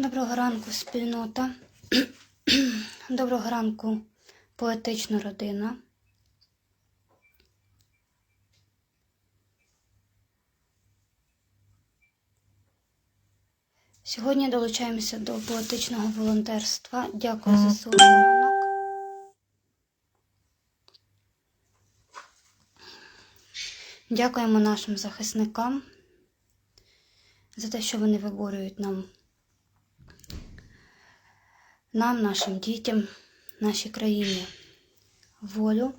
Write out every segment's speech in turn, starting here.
Доброго ранку, спільнота. Доброго ранку, поетична родина. Сьогодні долучаємося до поетичного волонтерства. Дякую за свій. Дякуємо нашим захисникам за те, що вони виборюють нам нам, нашим дітям, нашій країні волю.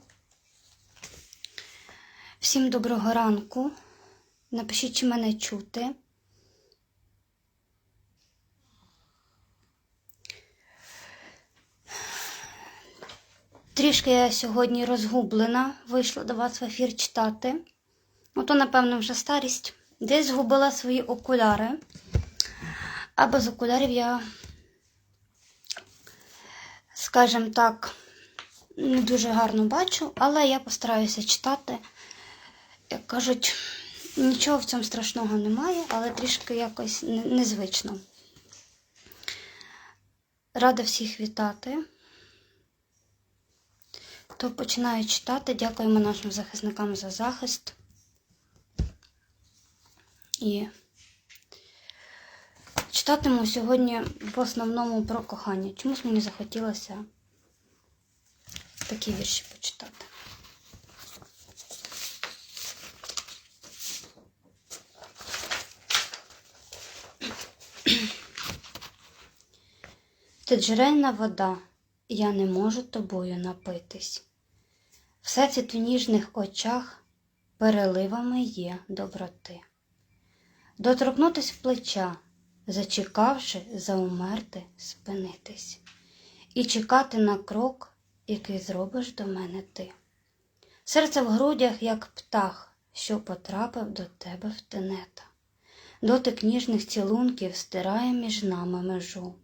Всім доброго ранку. Напишіть, чи мене чути. Трішки я сьогодні розгублена, вийшла до вас в ефір читати. Ото, напевно, вже старість. Десь згубила свої окуляри. А без окулярів я скажімо так, не дуже гарно бачу, але я постараюся читати. Як кажуть, нічого в цьому страшного немає, але трішки якось незвично. Рада всіх вітати. Хто починає читати, дякуємо нашим захисникам за захист. І Читатиму сьогодні в основному про кохання. Чомусь мені захотілося такі вірші почитати. Ти джерельна вода, я не можу тобою напитись. В серці ніжних очах переливами є доброти. Доторкнутись плеча зачекавши заумерти, спинитись і чекати на крок, який зробиш до мене ти. Серце в грудях, як птах, що потрапив до тебе в тенета. Дотик ніжних цілунків стирає між нами межу.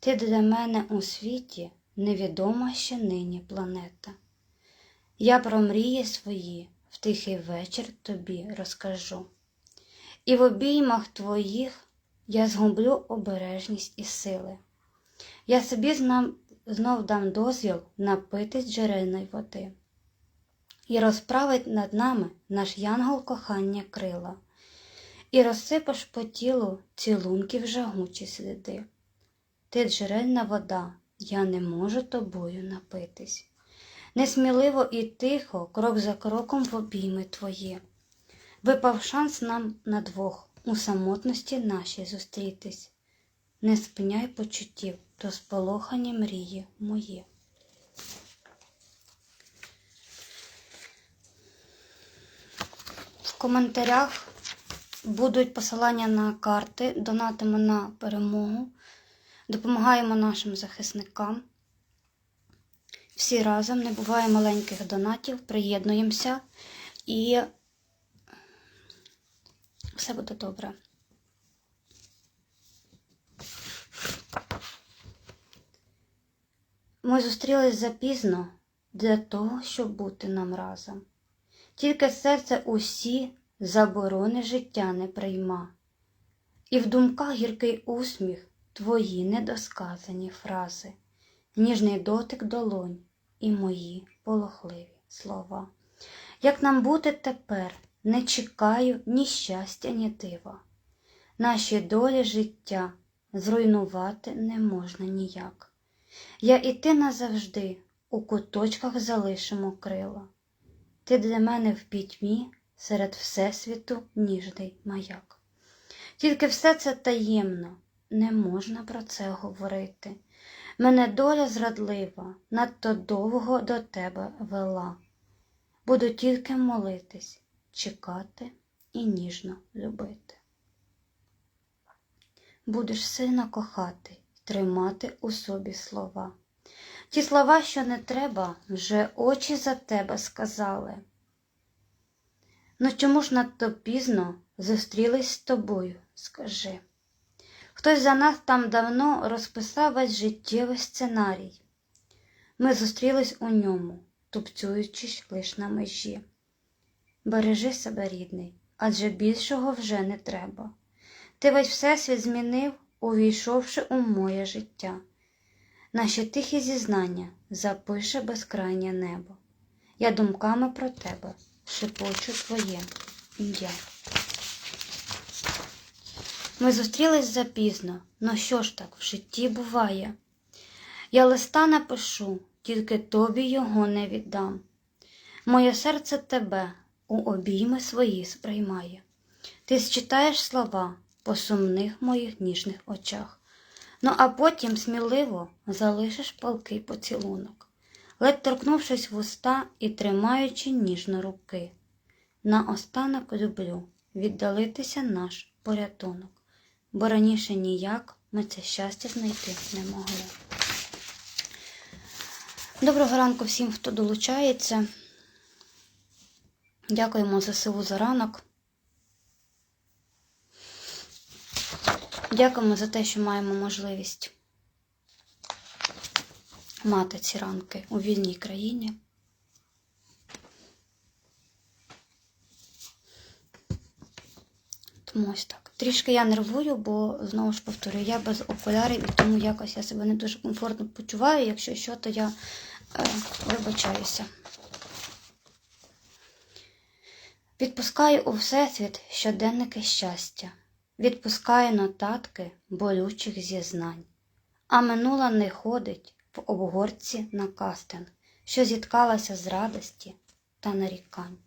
Ти для мене у світі невідома ще нині планета. Я про мрії свої в тихий вечір тобі розкажу. І в обіймах твоїх я згублю обережність і сили. Я собі знам, знов дам дозвіл напитись джерельної води. І розправить над нами наш янгол кохання крила, і розсипаш по тілу цілунків жагучі сліди. Ти джерельна вода, я не можу тобою напитись. Несміливо і тихо, крок за кроком в обійми твої. Випав шанс нам на двох у самотності нашій зустрітись. Не спиняй почуттів, то сполохані мрії мої. В коментарях будуть посилання на карти, донатимо на перемогу, допомагаємо нашим захисникам. Всі разом не буває маленьких донатів, приєднуємося і все буде добре. Ми зустрілись запізно для того, щоб бути нам разом. Тільки серце усі заборони життя не прийма, і в думках гіркий усміх твої недосказані фрази, ніжний дотик долонь і мої полохливі слова. Як нам бути тепер? Не чекаю ні щастя, ні дива. Наші долі життя зруйнувати не можна ніяк. Я і ти назавжди у куточках залишимо крила. Ти для мене в пітьмі серед Всесвіту ніжний маяк. Тільки все це таємно, не можна про це говорити. Мене доля зрадлива, надто довго до тебе вела. Буду тільки молитись, чекати і ніжно любити. Будеш сильно кохати тримати у собі слова. Ті слова, що не треба, вже очі за тебе сказали. Ну чому ж надто пізно зустрілись з тобою, скажи? Хтось за нас там давно розписав весь життєвий сценарій. Ми зустрілись у ньому, тупцюючись лиш на межі. Бережи себе, рідний, адже більшого вже не треба. Ти весь всесвіт змінив увійшовши у моє життя. Наші тихі зізнання запише безкрайнє небо. Я думками про тебе шепочу твоє ім'я. Ми зустрілись запізно, ну що ж так в житті буває? Я листа напишу, тільки тобі його не віддам. Моє серце тебе у обійми свої сприймає. Ти считаєш слова по сумних моїх ніжних очах. Ну а потім сміливо залишиш палкий поцілунок, ледь торкнувшись в уста і тримаючи ніжно руки. Наостанок люблю віддалитися наш порятунок, бо раніше ніяк ми це щастя знайти не могли. Доброго ранку всім, хто долучається. Дякуємо ЗСУ за ранок. Дякуємо за те, що маємо можливість мати ці ранки у вільній країні. Тому ось так. Трішки я нервую, бо знову ж повторюю, я без окулярів і тому якось я себе не дуже комфортно почуваю. Якщо що, то я е, вибачаюся. Відпускаю у всесвіт щоденники щастя, відпускаю нотатки болючих зізнань, а минула не ходить в обгорці на кастинг, що зіткалася з радості та нарікань.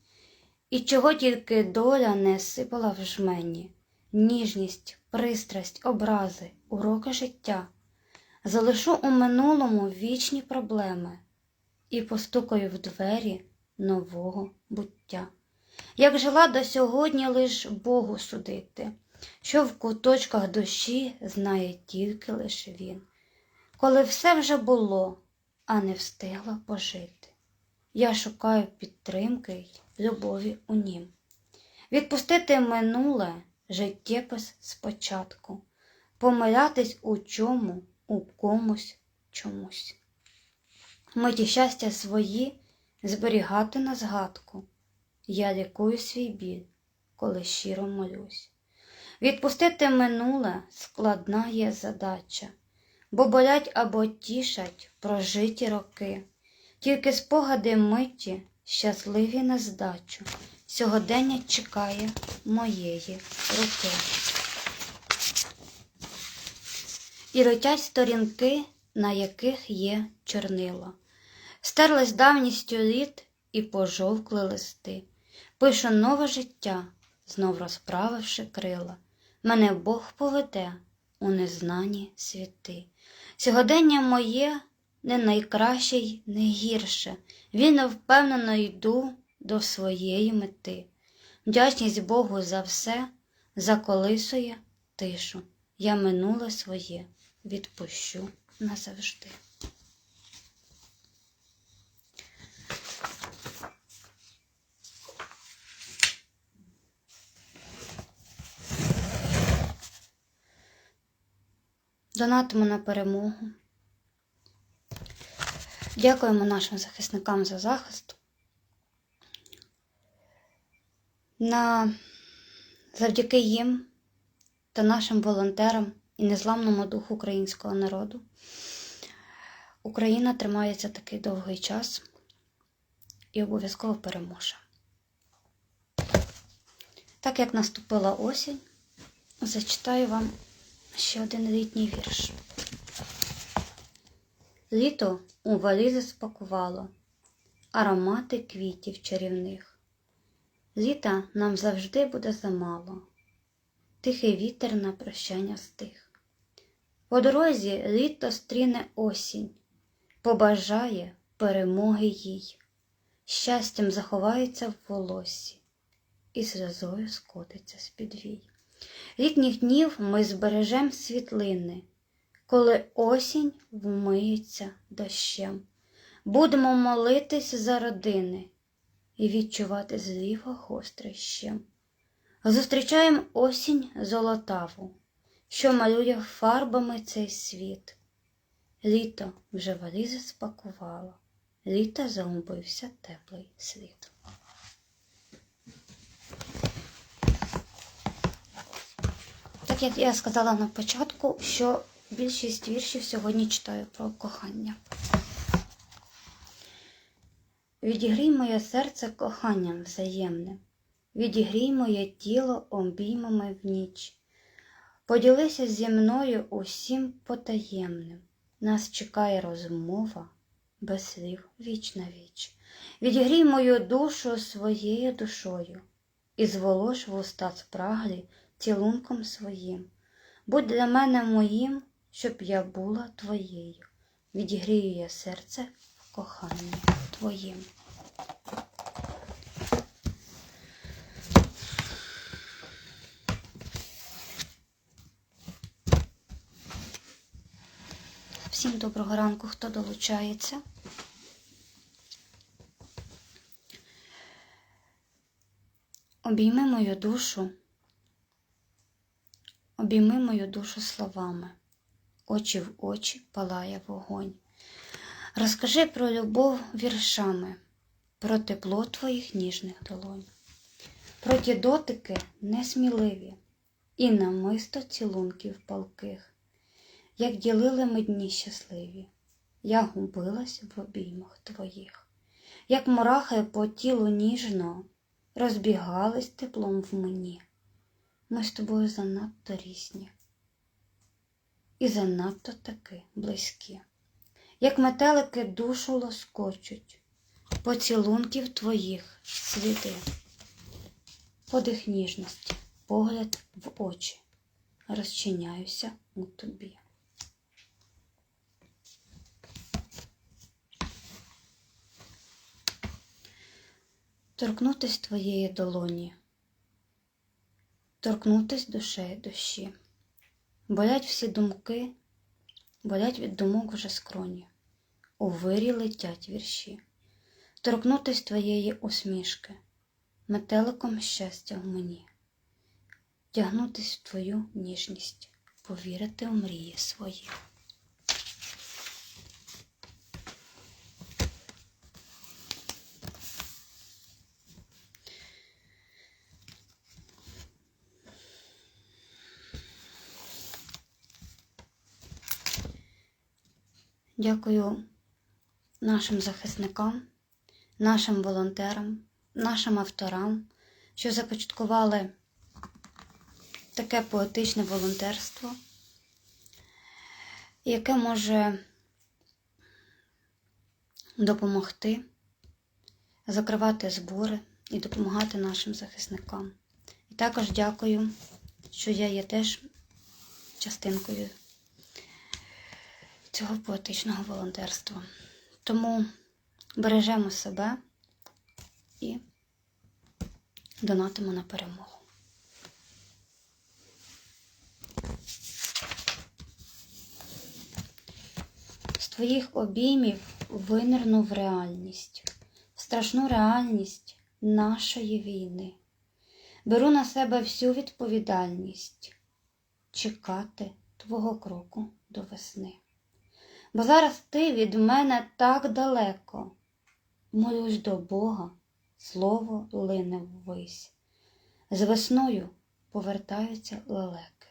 І чого тільки доля не сипала в жмені, ніжність, пристрасть, образи, уроки життя. Залишу у минулому вічні проблеми і постукаю в двері нового буття. Як жила до сьогодні лиш Богу судити, що в куточках душі знає тільки лише він, коли все вже було, а не встигла пожити. Я шукаю підтримки й любові у нім. Відпустити минуле життєпис спочатку, помилятись у чому, у комусь чомусь. Миті щастя свої зберігати на згадку. Я лікую свій біль, коли щиро молюсь. Відпустити минуле складна є задача, бо болять або тішать прожиті роки, тільки спогади миті, щасливі на здачу, сьогодення чекає моєї руки. І летять сторінки, на яких є чорнила, стерлись давністю літ і пожовкли листи. Пишу нове життя, знов розправивши крила. Мене Бог поведе у незнані світи. Сьогодення моє не найкраще й не гірше. Він впевнено йду до своєї мети. Вдячність Богу за все заколисує тишу. Я минуле своє відпущу назавжди. Донатимо на перемогу. Дякуємо нашим захисникам за захист. На... Завдяки їм та нашим волонтерам і незламному духу українського народу Україна тримається такий довгий час і обов'язково переможе. Так як наступила осінь, зачитаю вам ще один літній вірш. Літо у валізи спакувало аромати квітів чарівних. Літа нам завжди буде замало, тихий вітер на прощання стих. По дорозі літо стріне осінь, побажає перемоги їй, щастям заховається в волосі і сльозою скотиться з підвій. Літніх днів ми збережем світлини, коли осінь вмиється дощем. Будемо молитись за родини і відчувати зліво гострий щем. Зустрічаємо осінь золотаву, що малює фарбами цей світ. Літо вже валізи спакувало, літа загубився теплий світ. Так як я сказала на початку, що більшість віршів сьогодні читаю про кохання. Відігрій моє серце коханням взаємним, відігрій моє тіло обіймами в ніч. Поділися зі мною усім потаємним. Нас чекає розмова без слів віч на віч. Відігрій мою душу своєю душою і зволож в уста спраглі цілунком своїм. Будь для мене моїм, щоб я була твоєю. Відігрію я серце в коханні твоїм. Всім доброго ранку, хто долучається. Обійми мою душу, обійми мою душу словами, очі в очі палає вогонь. Розкажи про любов віршами, про тепло твоїх ніжних долонь, про ті дотики несміливі і намисто цілунків палких, як ділили ми дні щасливі, я губилась в обіймах твоїх, як мурахи по тілу ніжного розбігались теплом в мені. Ми з тобою занадто різні. І занадто таки близькі, як метелики душу лоскочуть, поцілунків твоїх сліди, подих ніжності, погляд в очі, розчиняюся у тобі. торкнутись твоєї долоні, торкнутись душею душі. Болять всі думки, болять від думок вже скроні, у вирі летять вірші, торкнутись твоєї усмішки, метеликом щастя в мені, тягнутись в твою ніжність, повірити в мрії свої. Дякую нашим захисникам, нашим волонтерам, нашим авторам, що започаткували таке поетичне волонтерство, яке може допомогти закривати збори і допомагати нашим захисникам. І також дякую, що я є теж частинкою цього поетичного волонтерства. Тому бережемо себе і донатимо на перемогу. З твоїх обіймів винирнув реальність, страшну реальність нашої війни. Беру на себе всю відповідальність чекати твого кроку до весни бо зараз ти від мене так далеко. Молюсь до Бога, слово лине ввись. З весною повертаються лелеки.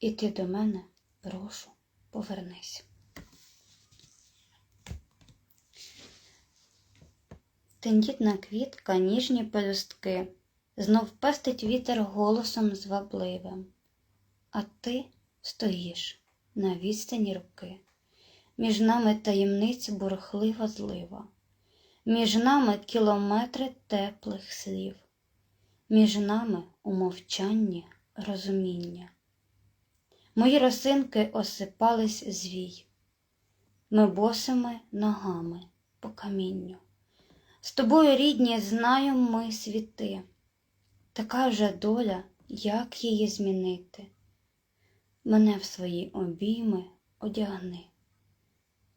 І ти до мене, прошу, повернись. Тендітна квітка, ніжні пелюстки, знов пестить вітер голосом звабливим, а ти стоїш на відстані руки. Між нами таємниць бурхлива злива, між нами кілометри теплих слів, між нами у мовчанні розуміння. Мої росинки осипались звій, ми босими ногами по камінню. З тобою, рідні, знаємо ми світи, така вже доля, як її змінити. Мене в свої обійми одягни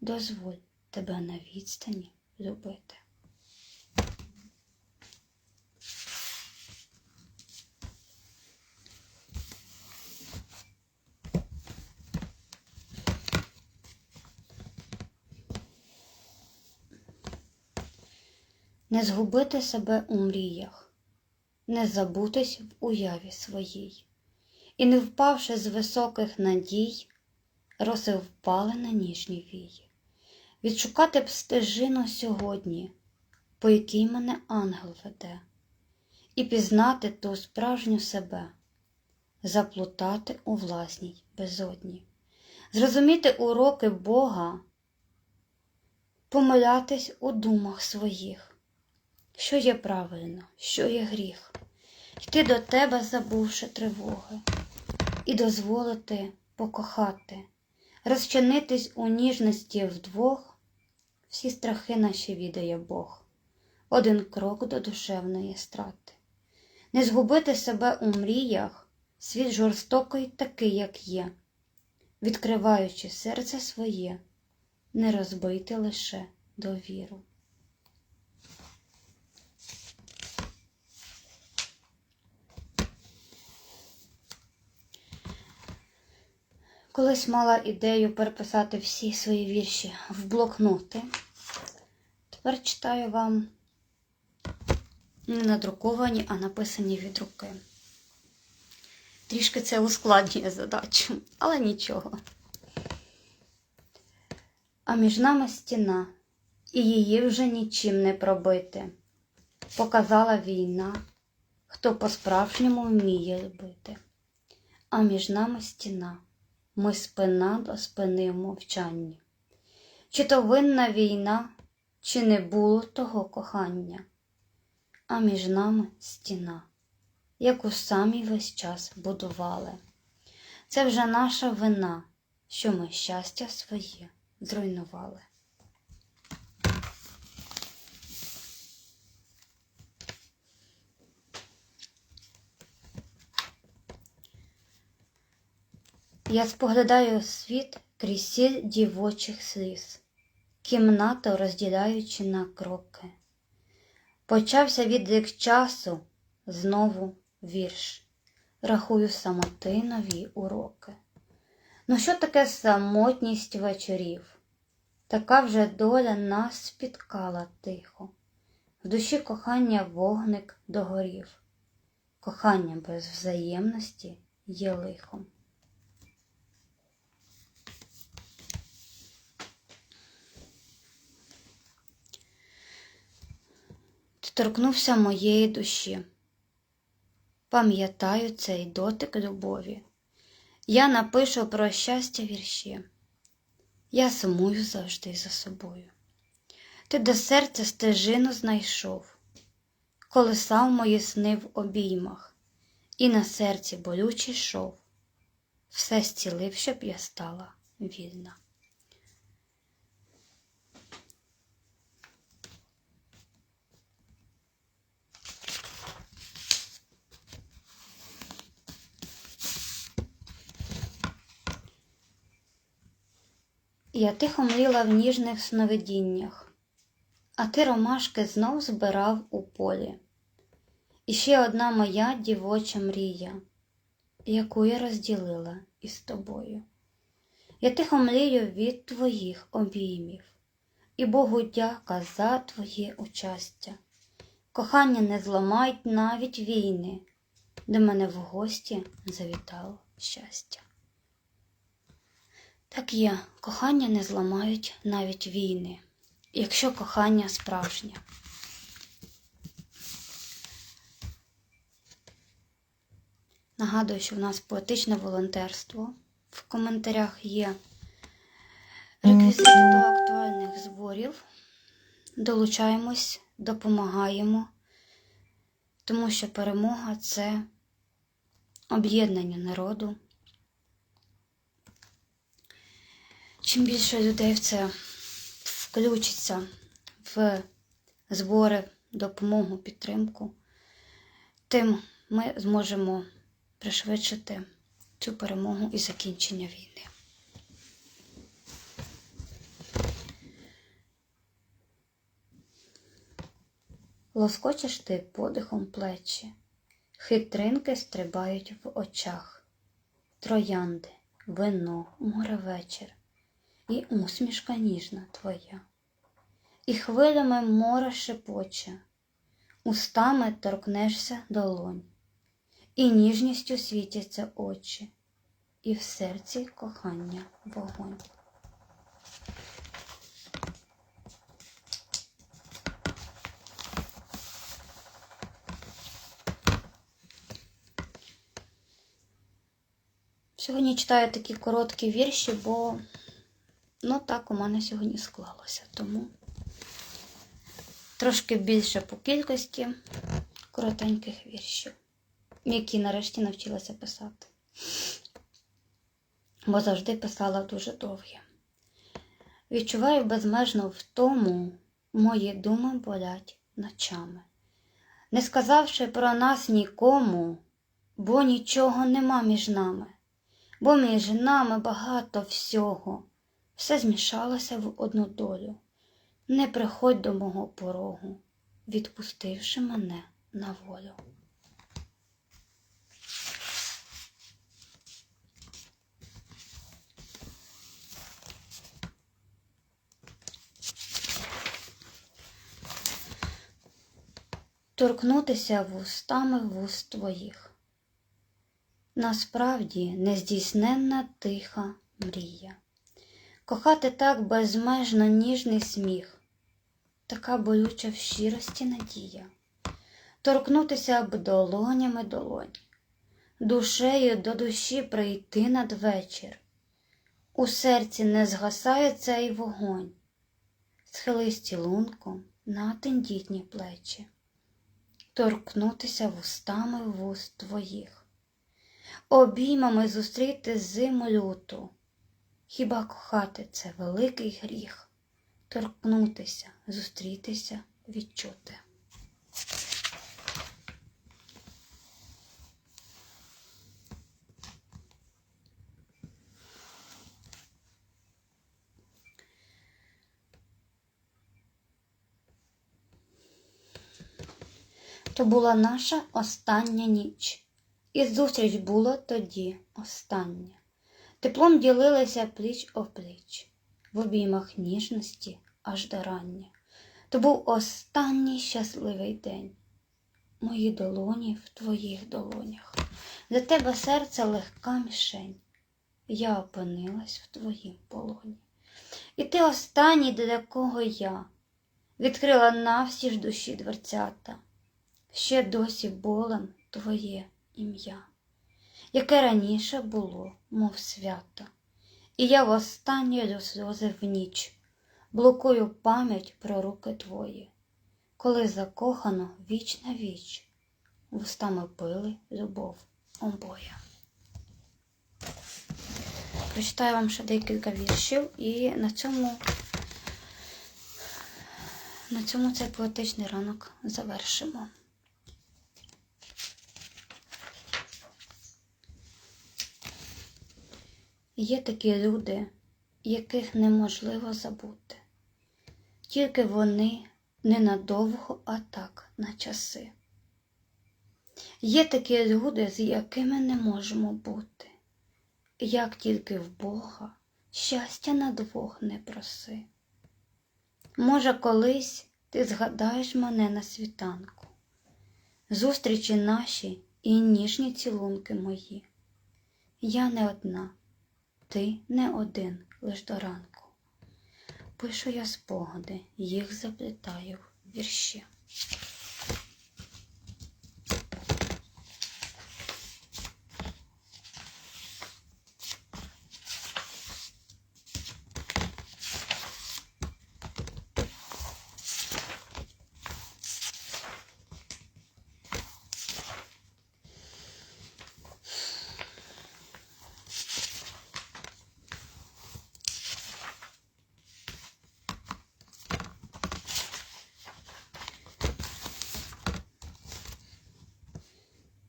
дозволь тебе на відстані любити. Не згубити себе у мріях, не забутись в уяві своїй і, не впавши з високих надій, роси впали на ніжні вії. Відшукати б стежину сьогодні, по якій мене ангел веде, і пізнати ту справжню себе, заплутати у власній безодні, зрозуміти уроки Бога, помилятись у думах своїх, що є правильно, що є гріх, йти до тебе, забувши тривоги, і дозволити покохати, розчинитись у ніжності вдвох, всі страхи наші відає Бог, один крок до душевної страти, не згубити себе у мріях, світ жорстокий такий, як є, відкриваючи серце своє, не розбити лише довіру. Колись мала ідею переписати всі свої вірші в блокноти. Тепер читаю вам не надруковані, а написані від руки. Трішки це ускладнює задачу, але нічого. А між нами стіна, і її вже нічим не пробити. Показала війна, хто по-справжньому вміє любити. А між нами стіна, ми спина до спини в мовчанні. Чи то винна війна, чи не було того кохання, а між нами стіна, яку самі весь час будували. Це вже наша вина, що ми щастя своє зруйнували. Я споглядаю світ крізь сіль дівочих сліз, кімнату розділяючи на кроки. Почався відлік часу знову вірш, рахую самоти нові уроки. Ну що таке самотність вечорів? Така вже доля нас спіткала тихо, в душі кохання вогник догорів, кохання без взаємності є лихом. Торкнувся моєї душі. Пам'ятаю цей дотик любові. Я напишу про щастя вірші. Я сумую завжди за собою. Ти до серця стежину знайшов, колесав мої сни в обіймах, і на серці болючий шов, все зцілив, щоб я стала вільна. Я тихо мліла в ніжних сновидіннях, а ти ромашки знов збирав у полі. І ще одна моя дівоча мрія, яку я розділила із тобою. Я тихо млію від твоїх обіймів, і Богу дяка за твоє участя. Кохання не зламають навіть війни, до мене в гості завітало щастя. Так є, кохання не зламають навіть війни, якщо кохання справжнє. Нагадую, що в нас поетичне волонтерство. В коментарях є реквізити до актуальних зборів. Долучаємось, допомагаємо, тому що перемога це об'єднання народу. Чим більше людей в це включиться в збори, допомогу, підтримку, тим ми зможемо пришвидшити цю перемогу і закінчення війни. Лоскочеш ти подихом плечі, хитринки стрибають в очах, троянди, вино, море вечір і усмішка ніжна твоя, і хвилями море шепоче, устами торкнешся долонь, і ніжністю світяться очі, і в серці кохання вогонь. Сьогодні читаю такі короткі вірші, бо ну так у мене сьогодні склалося. Тому трошки більше по кількості коротеньких віршів, які нарешті навчилася писати. Бо завжди писала дуже довгі. Відчуваю безмежно в тому, мої думи болять ночами. Не сказавши про нас нікому, бо нічого нема між нами бо між нами багато всього, все змішалося в одну долю. Не приходь до мого порогу, відпустивши мене на волю. Торкнутися вустами вуст твоїх насправді нездійсненна тиха мрія. Кохати так безмежно ніжний сміх, така болюча в щирості надія, торкнутися б долонями долонь, душею до душі прийти надвечір. У серці не згасає цей вогонь, схились цілунком на тендітні плечі, торкнутися вустами вуст твоїх. Обіймами зустріти зиму люту. Хіба кохати це великий гріх, торкнутися, зустрітися, відчути. То була наша остання ніч. І зустріч була тоді остання. Теплом ділилися пліч опліч, в обіймах ніжності аж до рання. То був останній щасливий день. Мої долоні в твоїх долонях. Для тебе серце легка мішень. Я опинилась в твоїм полоні. І ти останній, для кого я відкрила навсі ж душі дверцята, ще досі болем твоє ім'я, яке раніше було, мов свято, і я востаннє до сльози в ніч блокую пам'ять про руки твої, коли закохано віч на віч, вустами пили любов обоє. Прочитаю вам ще декілька віршів, і на цьому, на цьому цей поетичний ранок завершимо. Є такі люди, яких неможливо забути, тільки вони ненадовго, а так на часи. Є такі люди, з якими не можемо бути, як тільки в Бога щастя на двох не проси. Може, колись ти згадаєш мене на світанку, зустрічі наші і ніжні цілунки мої. Я не одна. Ти не один лиш до ранку. Пишу я спогади, їх заплітаю в вірші.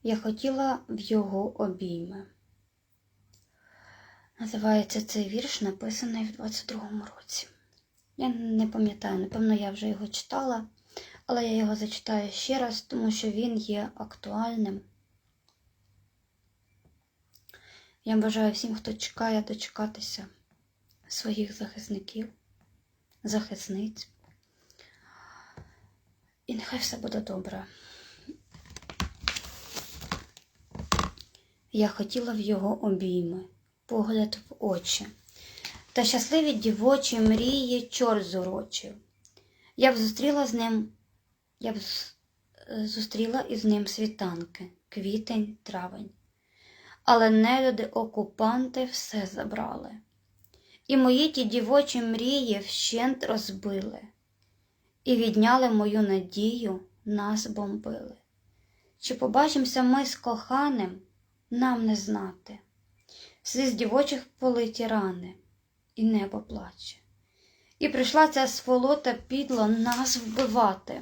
Я хотіла в його обійми. Називається цей вірш, написаний в 22-му році. Я не пам'ятаю, напевно, я вже його читала, але я його зачитаю ще раз, тому що він є актуальним. Я бажаю всім, хто чекає, дочекатися своїх захисників, захисниць. І нехай все буде добре. Я хотіла в його обійми, погляд в очі. Та щасливі дівочі мрії чорт зурочив. Я б зустріла з ним, я б зустріла із ним світанки, квітень, травень. Але нелюди окупанти все забрали. І мої ті дівочі мрії вщент розбили, і відняли мою надію, нас бомбили. Чи побачимося ми з коханим, нам не знати. Сліз дівочих политі рани, і небо плаче. І прийшла ця сволота підло нас вбивати.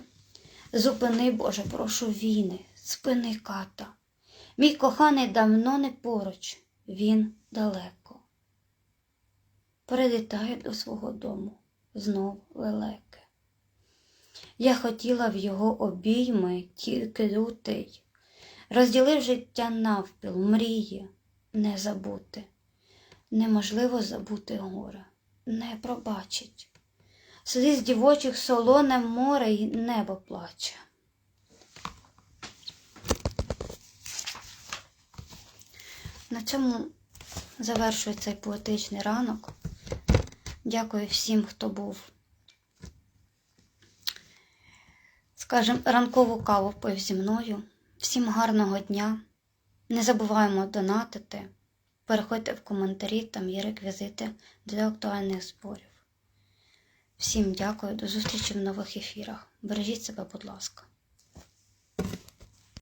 Зупини, Боже, прошу війни, спини ката. Мій коханий давно не поруч, він далеко. Перелітаю до свого дому, знов лелеки. Я хотіла в його обійми тільки лютий, розділив життя навпіл, мрії не забути. Неможливо забути горе, не пробачить. Сліз дівочих солоне море й небо плаче. На цьому завершую цей поетичний ранок. Дякую всім, хто був. Скажем, ранкову каву пив зі мною. Всім гарного дня. Не забуваємо донатити. Переходьте в коментарі, там є реквізити для актуальних зборів. Всім дякую, до зустрічі в нових ефірах. Бережіть себе, будь ласка.